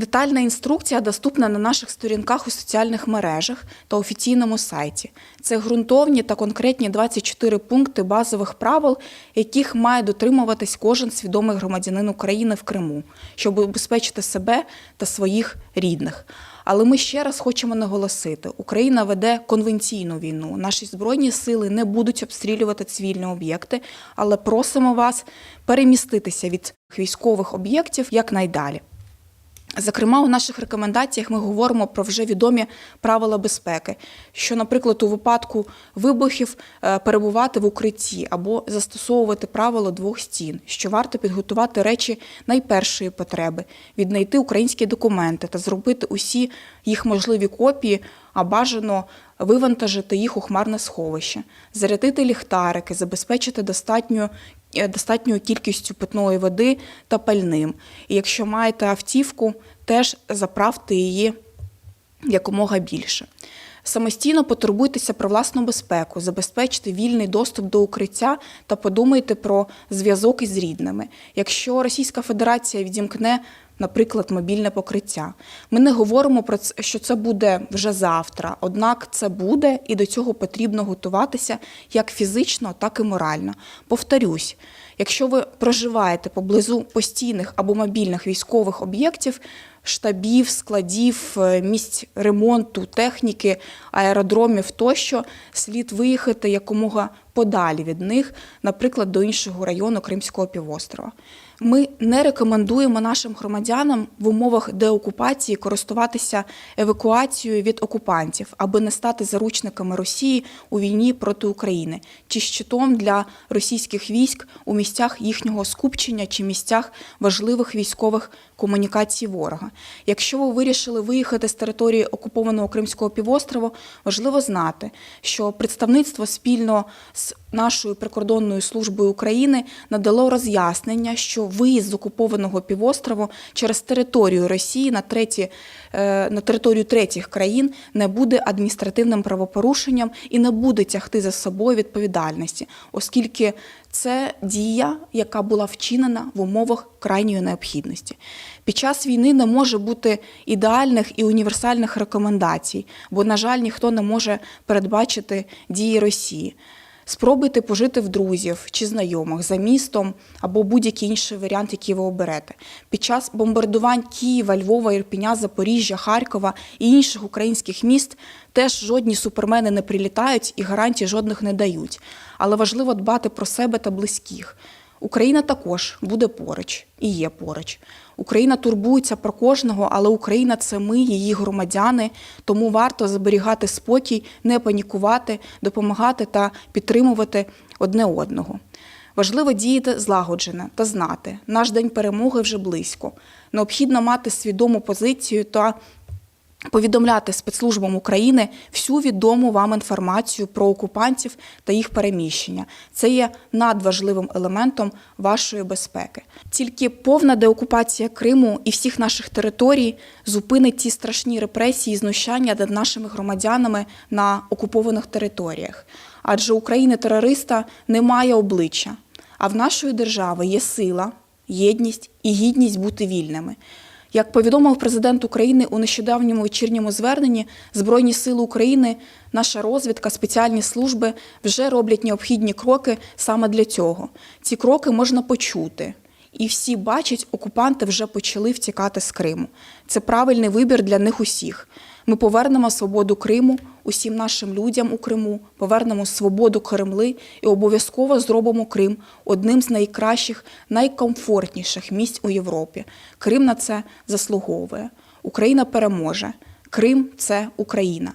Детальна інструкція доступна на наших сторінках у соціальних мережах та офіційному сайті. Це ґрунтовні та конкретні 24 пункти базових правил, яких має дотримуватись кожен свідомий громадянин України в Криму, щоб убезпечити себе та своїх рідних. Але ми ще раз хочемо наголосити: Україна веде конвенційну війну. Наші збройні сили не будуть обстрілювати цивільні об'єкти, але просимо вас переміститися від військових об'єктів якнайдалі. Зокрема, у наших рекомендаціях ми говоримо про вже відомі правила безпеки, що, наприклад, у випадку вибухів е, перебувати в укритті або застосовувати правило двох стін, що варто підготувати речі найпершої потреби, віднайти українські документи та зробити усі їх можливі копії, а бажано вивантажити їх у хмарне сховище, зарядити ліхтарики, забезпечити достатньою е, достатньою кількістю питної води та пальним. І якщо маєте автівку, теж заправте її якомога більше. Самостійно потурбуйтеся про власну безпеку, забезпечте вільний доступ до укриття та подумайте про зв'язок із рідними. Якщо Російська Федерація відімкне, наприклад, мобільне покриття, ми не говоримо про це, що це буде вже завтра. Однак це буде, і до цього потрібно готуватися як фізично, так і морально. Повторюсь, якщо ви проживаєте поблизу постійних або мобільних військових об'єктів, штабів, складів, е, місць ремонту, техніки, аеродромів тощо, слід виїхати якомога подалі від них, наприклад, до іншого району Кримського півострова. Ми не рекомендуємо нашим громадянам в умовах деокупації користуватися евакуацією від окупантів, аби не стати заручниками Росії у війні проти України чи щитом для російських військ у місцях їхнього скупчення чи місцях важливих військових комунікацій ворога. Якщо ви вирішили виїхати з території окупованого Кримського півострову, важливо знати, що представництво спільно з нашою прикордонною службою України надало роз'яснення, що виїзд з окупованого півострову через територію Росії на треті е, на територію третіх країн не буде адміністративним правопорушенням і не буде тягти за собою відповідальності, оскільки це дія, яка була вчинена в умовах крайньої необхідності. Під час війни не може бути ідеальних і універсальних рекомендацій, бо, на жаль, ніхто не може передбачити дії Росії. Спробуйте пожити в друзів чи знайомих за містом або будь-який інший варіант, який ви оберете. Під час бомбардувань Києва, Львова, Ірпіня, Запоріжжя, Харкова і інших українських міст теж жодні супермени не прилітають і гарантій жодних не дають. Але важливо дбати про себе та близьких. Україна також буде поруч і є поруч. Україна турбується про кожного, але Україна це ми, її громадяни. Тому варто зберігати спокій, не панікувати, допомагати та підтримувати одне одного. Важливо діяти злагоджено та знати, наш день перемоги вже близько. Необхідно мати свідому позицію та повідомляти спецслужбам України всю відому вам інформацію про окупантів та їх переміщення. Це є надважливим елементом вашої безпеки. Тільки повна деокупація Криму і всіх наших територій зупинить ті страшні репресії і знущання над нашими громадянами на окупованих територіях. Адже України терориста немає обличчя, а в нашої держави є сила, єдність і гідність бути вільними. Як повідомив президент України у нещодавньому вечірньому зверненні, Збройні сили України, наша розвідка, спеціальні служби вже роблять необхідні кроки саме для цього. Ці кроки можна почути. І всі бачать, окупанти вже почали втікати з Криму. Це правильний вибір для них усіх. Ми повернемо свободу Криму усім нашим людям у Криму, повернемо свободу Кремли і обов'язково зробимо Крим одним з найкращих, найкомфортніших місць у Європі. Крим на це заслуговує. Україна переможе. Крим це Україна.